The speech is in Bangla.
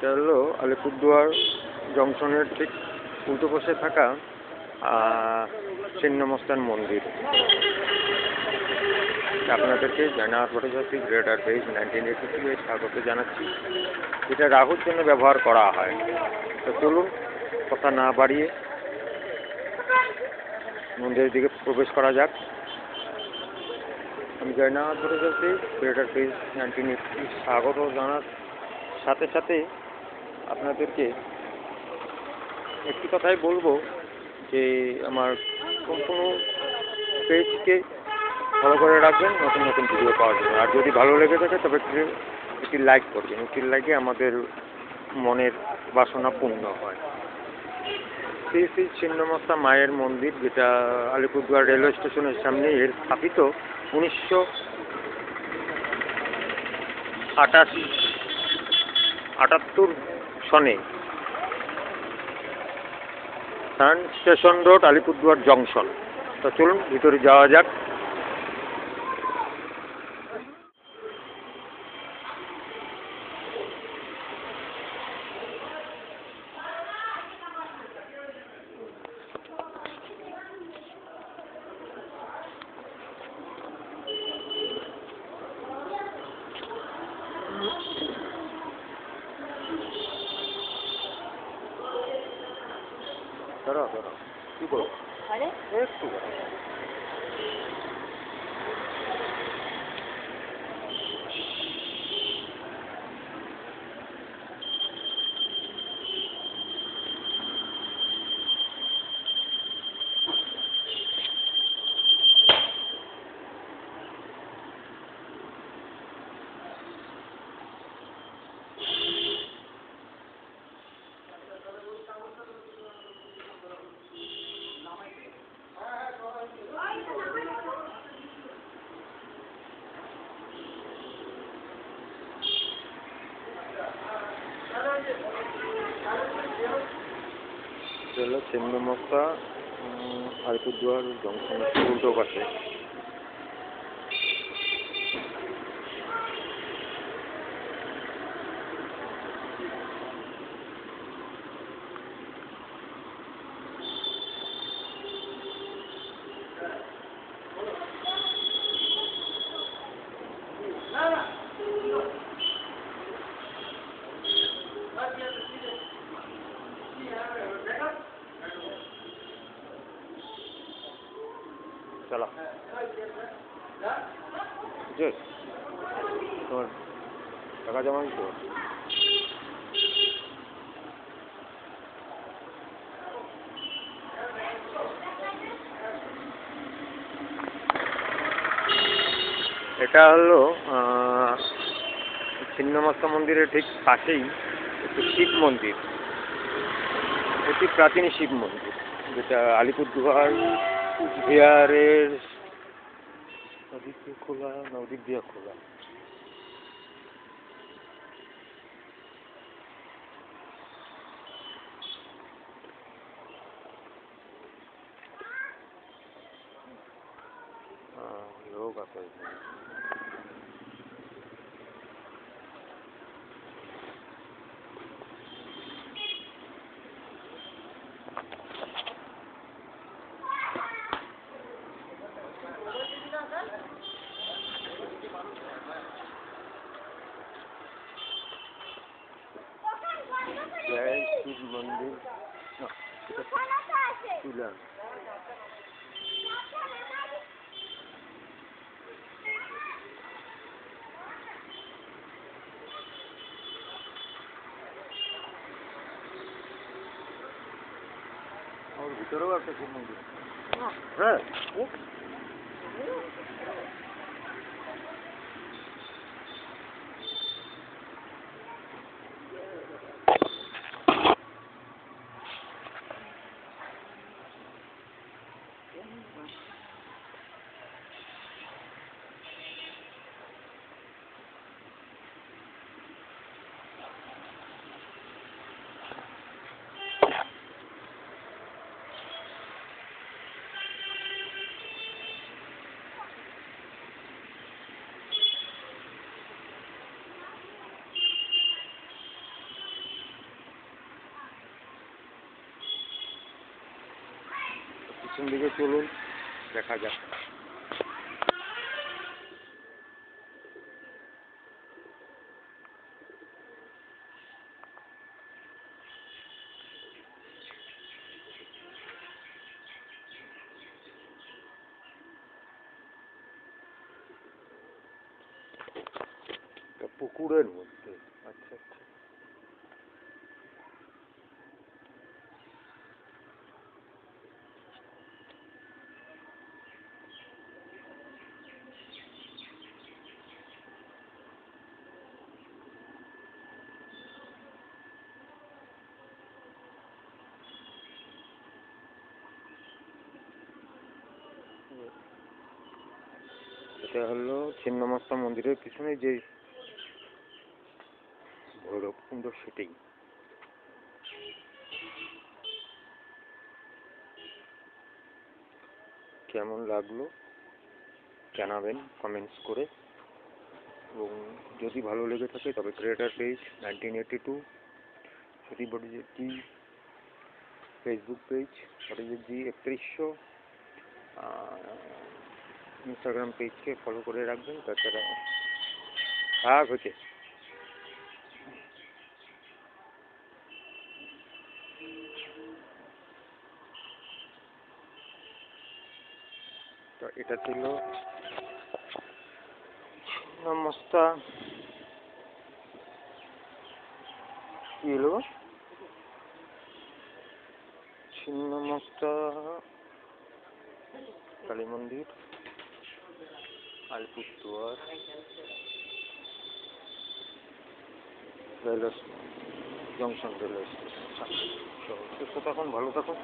এটা হলো আলিপুরদুয়ার জংশনের ঠিক উল্টো পাশে থাকা ছিন্নমস্তান মন্দির। আপনাদেরকে জানা photography creator page nineteen eighty two স্বাগত জানাচ্ছি। এটা রাহুর জন্য ব্যবহার করা হয়। তো চলুন, কথা না বাড়িয়ে মন্দিরের দিকে প্রবেশ করা যাক। আমি Joynath photography creator page nineteen eighty স্বাগত জানার সাথে সাথে আপনাদেরকে একটি কথাই বলব যে আমার কোনো পেজকে ফলো করে রাখবেন, নতুন নতুন ভিডিও পাওয়ার জন্য। আর যদি ভালো লেগে থাকে, তবে একটি একটি লাইক করবেন। একটি লাইকে আমাদের মনের বাসনা পূর্ণ হয়। শ্রী শ্রী ছিন্নমস্তা মায়ের মন্দির, যেটা আলিপুরদুয়ার রেলওয়ে স্টেশনের সামনে এর স্থাপিত, উনিশশো আটাশি আটাত্তর স্থান স্টেশন রোড আলিপুরদুয়ার জংশন তো চলুন ভিতরে যাওয়া যাক। ধরো ধরো কি করো আরে একটু ধরো। এটা হলো ছিন্নমস্তা উম, আলিপুরদুয়ার জংশন উল্টো পাশে। তোমার টাকা জমা হবে। এটা হলো ছিন্নমস্তা মন্দিরের ঠিক পাশেই একটি শিব মন্দির। এটি প্রাচীন শিব মন্দির, যেটা আলিপুরদুয়ার, বিহারের ನದಿಗೆ ಕುಲ ನಾವು ದಿಗ್ಗಿಯ ಕುಲ ಯೋಗ খোলা আহ, লোক আছে এখানে। জয় শিব মন্দির না এটা তুলার ওর ভিতরেও একটা শিব হ্যাঁ দিকে চলুন দেখা যাক। পুকুরের মধ্যে। এটা হলো ছিন্নমস্তা মন্দিরের পিছনে যে ভৈরবকুণ্ড সেটাই কেমন লাগল জানাবেন কমেন্টস করে। এবং যদি ভালো লেগে থাকে তবে creator page nineteen eighty two সতী বডিজি ফেসবুক পেজ বডিজি একত্রিশশো ইনস্টাগ্রাম পেজকে ফলো করে রাখবেন, তাছাড়া থাক হচ্ছে। তো এটা ছিল নমস্তা। কি হলো? ছিন্নমস্তা কালী মন্দির। Alipurduar railway junction railway station সুস্থ এখন ভালো থাকুন